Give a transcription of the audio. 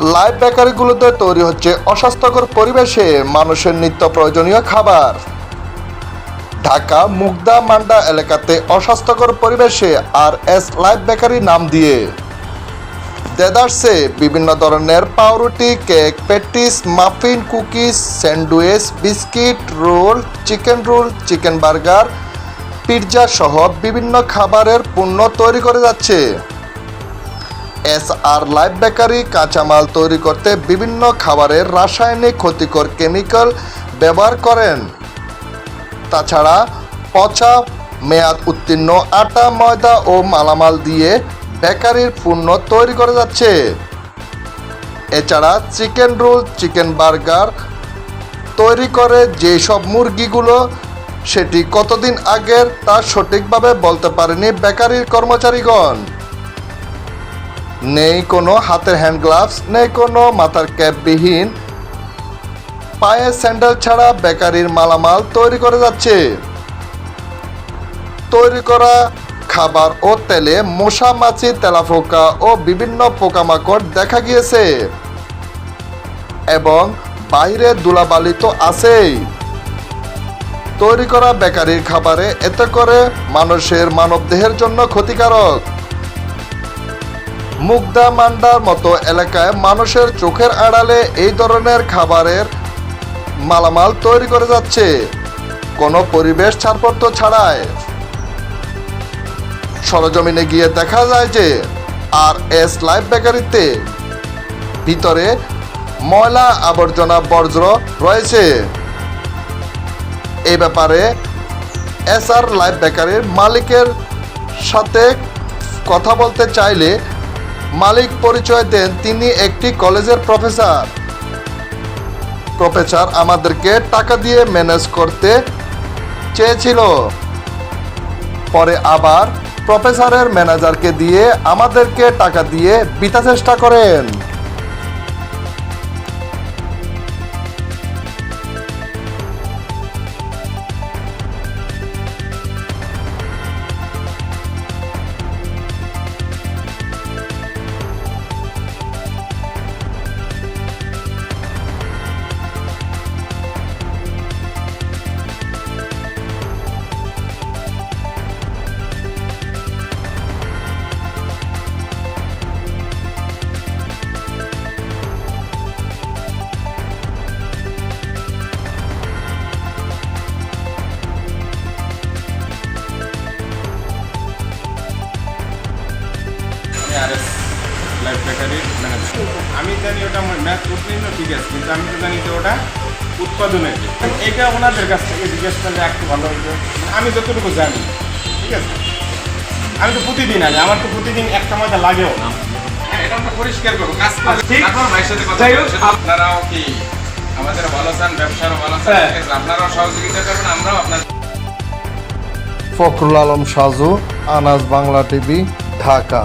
Live বেকারিগুলোতে তৈরি হচ্ছে অস্বাস্থ্যকর পরিবেশে মানুষের নিত্য প্রয়োজনীয় খাবার। ঢাকা, মুগদা, মান্ডা এলাকাতে অস্বাস্থ্যকর পরিবেশে আর এস লাইভ বেকারি নাম দিয়ে। দেদার্সে বিভিন্ন ধরনের পাউরুটি, cake patties muffin, cookies, sandwich, biscuit, roll, chicken roll, chicken burger, pizza সহ বিভিন্ন খাবারের পণ্য তৈরি করে যাচ্ছে। এস আর লাইভ বেকারি কাঁচামাল তৈরি করতে বিভিন্ন খাবারের রাসায়নিক ক্ষতিকর কেমিক্যাল ব্যবহার করেন। তাছাড়া পচা, মেয়াদ উত্তীর্ণ, আটা, ময়দা ও মালামাল দিয়ে বেকারির পণ্য তৈরি করে যাচ্ছে। এছাড়া চিকেন রোল, চিকেন বার্গার তৈরি করে যেসব মুরগিগুলো সেটি কতদিন আগের তা সঠিকভাবে বলতে পারেনি বেকারির কর্মচারীগণ। নেই কোনো হাতের হ্যান্ড গ্লাভস নেই কোনো মাথার ক্যাপবিহীন পায়ে স্যান্ডেল ছাড়া বেকারির মালামাল তৈরি করে যাচ্ছে। তৈরি করা খাবার ও তেলে মশা, মাছি তেলাপোকা ও বিভিন্ন পোকামাকড় দেখা গিয়েছে। এবং বাইরে ধুলাবালি তো আছেই। তৈরি করা বেকারির খাবারে এতে করে মানুষের মানবদেহের জন্য ক্ষতিকারক। মুগদা মান্ডার মতো এলাকায় মানুষের চোখের আড়ালে এই ধরনের খাবারের মালামাল তৈরি করে যাচ্ছে। কোনো পরিবেশ ছাড়পত্র ছাড়াই। সরজমিনে গিয়ে দেখা যায় যে আর এস লাইভ বেকারিতে ভিতরে ময়লা আবর্জনা বর্জ্য রয়েছে। এই ব্যাপারে এস আর লাইভ বেকারির মালিকের সাথে কথা বলতে চাইলে মালিক পরিচয় দেন তিনি একটি কলেজের প্রফেসর। প্রফেসর আমাদেরকে টাকা দিয়ে ম্যানেজ করতে চেয়েছিল। পরে আবার প্রফেসরের ম্যানেজারকে দিয়ে আমাদেরকে টাকা দিয়ে বিতা চেষ্টা করেন। RS life manager. আমি জানি ওটা ম্যাথ উৎপন্ন ঠিক আছে কিন্তু আমি তো জানি যে ওটা উৎপাদনের এটা ওনাদের কাছ থেকে জিজ্ঞেস করলে একটু ভালো আমি যতটুকু জানি ঠিক আছে? আমি তো প্রতিদিন আনি আমার তো প্রতিদিন একটা ময়দা লাগেও না। হ্যাঁ, এটা আমরা পরিষ্কার করব কাজ ঠিক। ভাইয়ের সাথে কথা যাই বলব। হোক, সেটা আপনারাও কি আমাদের ভালো চান ব্যবসারও ভালো চান হ্যাঁ। আপনারাও সহযোগিতা করবেন আমরাও আপনার ফখরুল আলম সাজু আনাজ বাংলা টিভি ঢাকা।